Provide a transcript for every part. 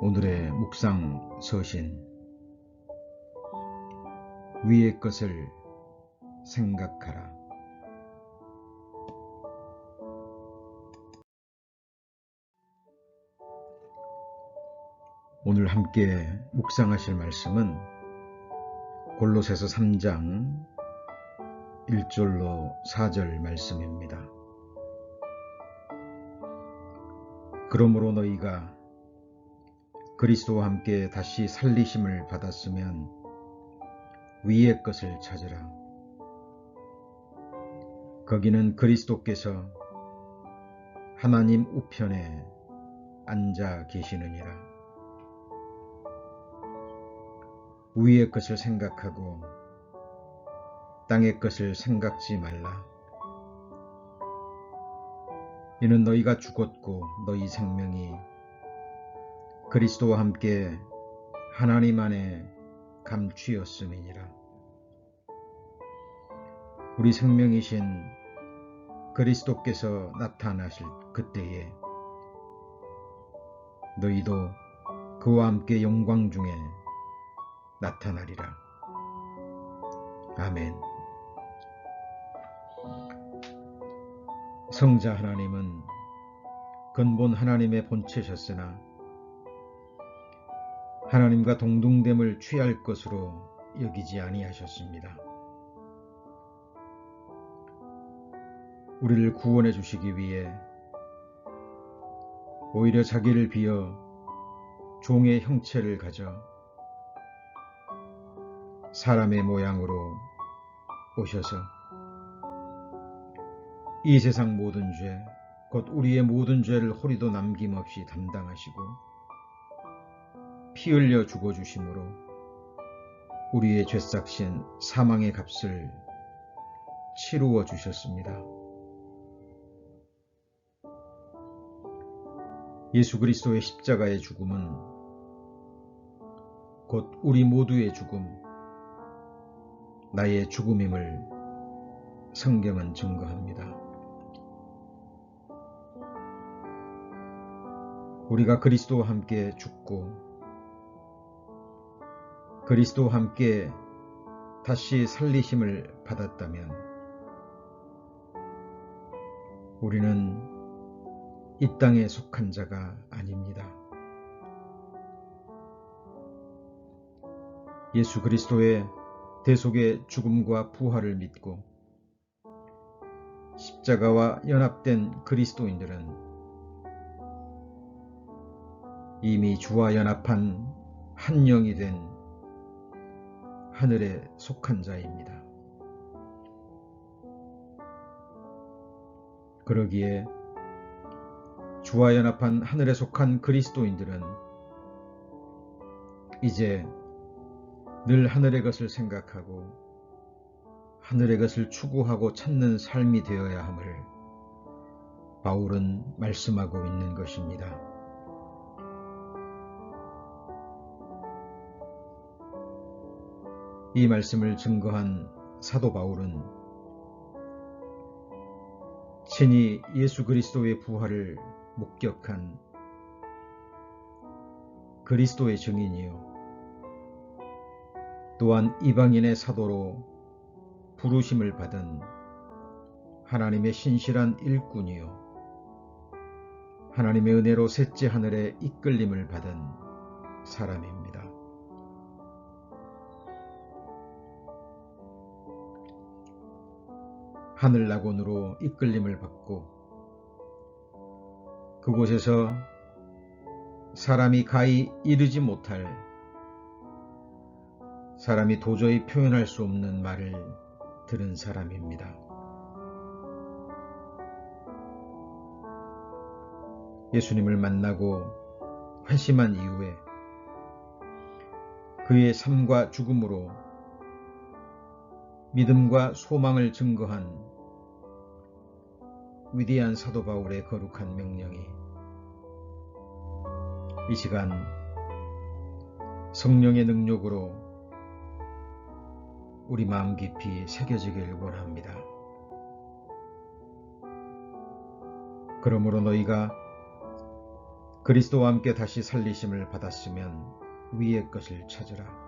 오늘의 묵상 서신 위의 것을 생각하라. 오늘 함께 묵상하실 말씀은 골로새서 3장 1절로 4절 말씀입니다. 그러므로 너희가 그리스도와 함께 다시 살리심을 받았으면 위의 것을 찾으라. 거기는 그리스도께서 하나님 우편에 앉아 계시느니라. 위의 것을 생각하고 땅의 것을 생각지 말라. 이는 너희가 죽었고 너희 생명이 그리스도와 함께 하나님 안에 감추었음이니라. 우리 생명이신 그리스도께서 나타나실 그때에 너희도 그와 함께 영광 중에 나타나리라. 아멘. 성자 하나님은 근본 하나님의 본체셨으나 하나님과 동등됨을 취할 것으로 여기지 아니하셨습니다. 우리를 구원해 주시기 위해 오히려 자기를 비어 종의 형체를 가져 사람의 모양으로 오셔서 이 세상 모든 죄, 곧 우리의 모든 죄를 호리도 남김없이 담당하시고 피 흘려 죽어주심으로 우리의 죄싹신 사망의 값을 치루어 주셨습니다. 예수 그리스도의 십자가의 죽음은 곧 우리 모두의 죽음, 나의 죽음임을 성경은 증거합니다. 우리가 그리스도와 함께 죽고 그리스도와 함께 다시 살리심을 받았다면 우리는 이 땅에 속한 자가 아닙니다. 예수 그리스도의 대속의 죽음과 부활을 믿고 십자가와 연합된 그리스도인들은 이미 주와 연합한 한 영이 된 하늘에 속한 자입니다. 그러기에 주와 연합한 하늘에 속한 그리스도인들은 이제 늘 하늘의 것을 생각하고 하늘의 것을 추구하고 찾는 삶이 되어야 함을 바울은 말씀하고 있는 것입니다. 이 말씀을 증거한 사도 바울은 친히 예수 그리스도의 부활을 목격한 그리스도의 증인이요. 또한 이방인의 사도로 부르심을 받은 하나님의 신실한 일꾼이요. 하나님의 은혜로 셋째 하늘에 이끌림을 받은 사람입니다. 하늘 낙원으로 이끌림을 받고 그곳에서 사람이 가히 이르지 못할 사람이 도저히 표현할 수 없는 말을 들은 사람입니다. 예수님을 만나고 회심한 이후에 그의 삶과 죽음으로 믿음과 소망을 증거한 위대한 사도 바울의 거룩한 명령이 이 시간 성령의 능력으로 우리 마음 깊이 새겨지길 원합니다. 그러므로 너희가 그리스도와 함께 다시 살리심을 받았으면 위의 것을 찾으라.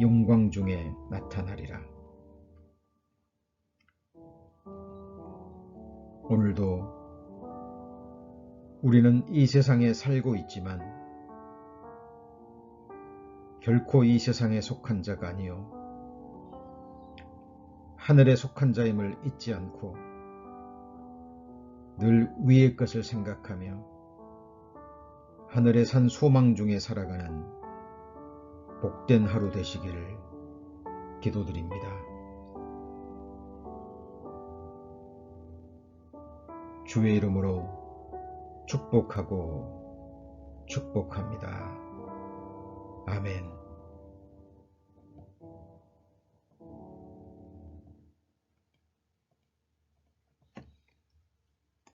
영광 중에 나타나리라. 오늘도 우리는 이 세상에 살고 있지만 결코 이 세상에 속한 자가 아니요 하늘에 속한 자임을 잊지 않고 늘 위의 것을 생각하며 하늘에 산 소망 중에 살아가는 복된 하루 되시기를 기도드립니다. 주의 이름으로 축복하고 축복합니다. 아멘.